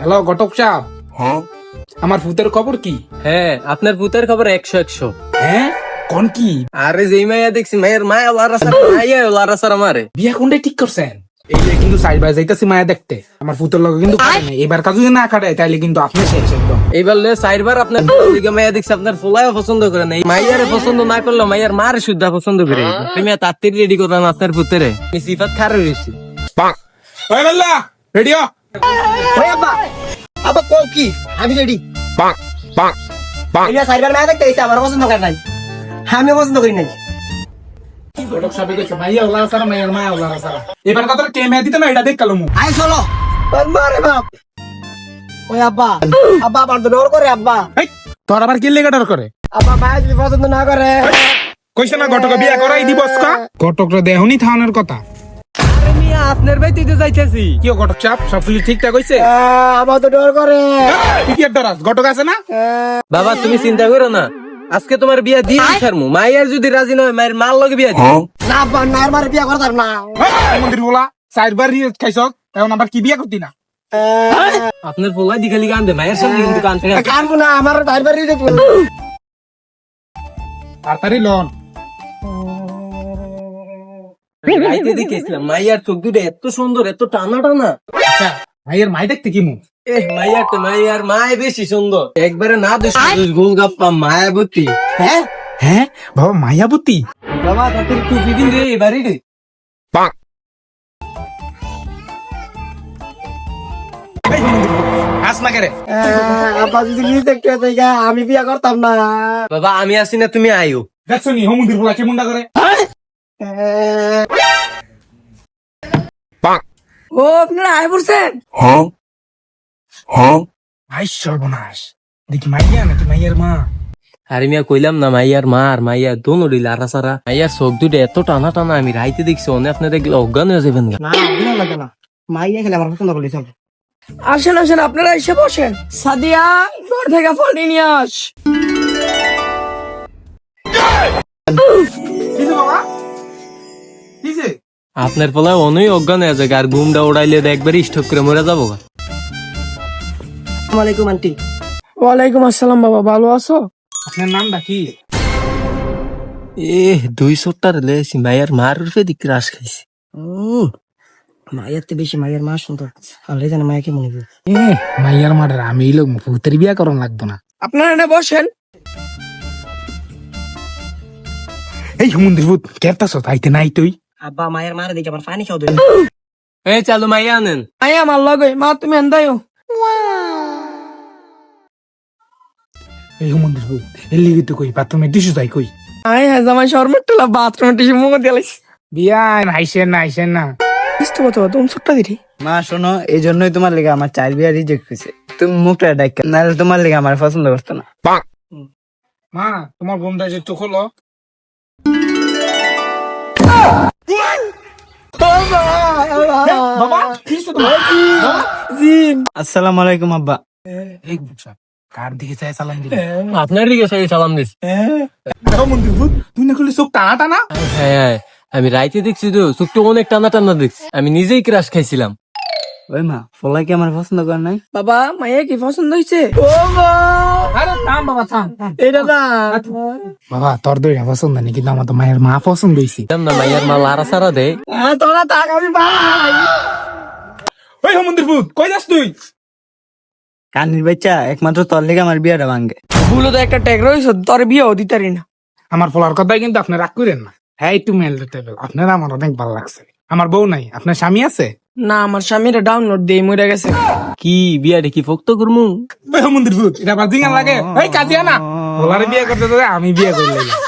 Hello ঘটক সাহেব। আমার ভূতের খবর কি? হ্যাঁ আপনার ভূতের খবর একশো একশো। হ্যাঁ? কোন কি? আরে যেই মাইয়া দেখছি মায়ের মায়া লারা সার আমারে। বিয়া কোনটাই ঠিক করছেন? এই যে কিন্তু সাইবার যাইতাছি মায়া দেখতে। আমার ভূতের লগে কিন্তু কাটে নাই। এবার কাজ না কাটে তাইলে কিন্তু আপনি শেষ একদম। এইবার লে চারবার আপনার দিকে মাইয়া দেখছি আপনার ফোলায় পছন্দ করে নাই মাইয়ারে পছন্দ না করলে মাইয়ার মারে শুদ্ধ পছন্দ করে। তুমি তাত্তির রেডি করলাম আপনার ভূতেরে। আমি সিফাত খারে ওই রেডিও ওই আব্বা আব্বা কও কি? আমি রেডি এটা সাইবার না দেখতে এসে আমার পছন্দ করে নাই। আমি পছন্দ করি নাই। ঘটক সাহেব কইছে মাইয়া ওলা সারা মাইয়ার মায়া ওলা সারা এবার কথা কে মেয়ে দিতে না এটা দেখ কালো আই চলো। মারে বাপ। ওই আব্বা আব্বা আমার তো ডর করে আব্বা। তোর আবার কি লেগে ডর করে? আব্বা ভাই যদি পছন্দ না করে। কইছে না ঘটক বিয়া করাই দিব ঘটকরা দেহনি কথা। আপনার ভাই তুই তো যাইতেছি। কি ঘটক চাপ সব কিছু ঠিকঠাক হইছে? আমার তো ডর করে। কি ডরাস ঘটক আছে না? বাবা তুমি চিন্তা করো না। আজকে তোমার বিয়া দিয়ে ছাড়মু। মাইয়ার যদি রাজি নয় মায়ের মার লগে বিয়া দিই না আব্বা না আমার বিয়া করতাম না। মন্দির বলা চারবার খাইছ এখন আবার কি বিয়া করতি না? আপনার ফোলাই দিখালি গান দে মায়ের সঙ্গে কিন্তু কানবো না আমার দেখব। তাড়াতাড়ি লন। রাইতে দেখেছিলাম মাইয়ার চোখ দুটো এত সুন্দর এত টানা টানা আচ্ছা ভাইয়ের মাই দেখতে কি মুখ? এ মাইয়ার তো মাইয়ার মায় বেশি সুন্দর। একবারে না দেশ গোলগাপ্পা মায়াবতী। হ্যাঁ? হ্যাঁ? বাবা মায়াবতী? বাবা তোর টুপি দিন রে এবারে রে আমি বিয়া করতাম না। বাবা আমি আসি না তুমি আইও। দেখছ নি হমন্দির বলা কেমন করে? ও আপনারা আয় পড়ছেন? ভাই সর্বনাশ। দেখি মাইয়া নাকি মাইয়ার মা? আরে মিয়া কইলাম না মাইয়ার মা আর মাইয়া দোনো লারা সারা। মাইয়ার চোখ দুটো এত টানা টানা আমি রাইতে দেখছি অনেক আপনার দেখলে অজ্ঞান হয়ে যাবেন না দিন লাগে না। মাইয়া খেলে আমার পছন্দ করলি চল। আসেন আসেন আপনারা এসে বসেন। সাদিয়া ঘর থেকে ফল নিয়ে আস। বাবা। আপনার ফলে অনেক অজ্ঞান হয়ে যাবে আর ঘুমটা উড়াইলে একবার স্টক করে মরে যাব। আলাইকুম আন্টি। ওয়ালাইকুম আসসালাম বাবা। ভালো আছো? আপনার নামটা কি? এ দুই সত্তর লেছি মাইয়ার মার রূপে দিক রাস খাইছি। মায়ের তো বেশি মায়ের মা সুন্দর। আল্লাহ জানে মায়া কেমন। এ মাইয়ার মাটার আমি লোক ভূতের বিয়া করন লাগতো না। আপনারা এনে বসেন। এই হমন্দির ভূত কেরতাছ? তাইতে নাই তুই? আব্বা মায়ের মারে দেখে আমার পানি খাওয়া দেবে এই চালু মাইয়া আনেন আই আমার লগে মা তুমি এন্দাইও এই হমন্দির ভূত এই লিগি তো কই বাথরুমে টিস্যু কই? আই হ্যাঁ জামাই শর্মের টেলা বাথরুমে টিসু মুখ দিলাইস বিয়া আইসেন না আইসেন না। কিস্ত কত তুমি ছোট্ট দিদি। মা শোনো এই জন্যই তোমার লেগে আমার চার বিয়া রিজেক্ট হয়েছে। তুমি মুখটা ডাক নাহলে তোমার লেগে আমার পছন্দ করতো না। মা তোমার বোনটা যে একটু খোলো বাবা কি হইছে তোমার? বাবা? আসসালামু আলাইকুম আব্বা। কার দিকে চাই সালাম দিলে আপনার দিকে সেই সালাম দিস। তুই না খুলে চোখ টানা টানা? হ্যাঁ হ্যাঁ। আমি রাইতে দেখছি তো চোখটা অনেক টানা টানা দেখছি। আমি নিজেই ক্রাশ খাইছিলাম। ওই মা ফলাই কি আমার পছন্দ করে নাই? বাবা মাইয়া কি পছন্দ হয়েছে আরে থাম বাবা থাম। তোর দইটা পছন্দ নেই কিন্তু আমার তো মায়ের মা পছন্দ হয়েছে না মাইয়ার মা লারা সারা দে হ্যাঁ, তোরা তাক আমি ভাই। ওই হমন্দির ভূত কই যাস তুই? কানির বাচ্চা একমাত্র তোর লেগে আমার বিয়াটা ভাঙ্গে ভুলো তো একটা ট্যাগ রয়েছে তোর বিয়েও দিতারি না। আমার ফলার কথাই কিন্তু আপনি রাগ করেন না। হ্যাঁ একটু মেল টেবিল আপনার আমার অনেক ভালো লাগছে। আমার বউ নাই আপনার স্বামী আছে? না আমার স্বামীরা ডাউনলোড দিয়ে মরে গেছে। কি বিয়ারে কি ফক্ত করমু? ওই হমন্দির ভূত এটা বাজিঙ্গা লাগে। ওই কাজিয়া না ওলারে বিয়ে করতে তো আমি বিয়ে করে নিলাম।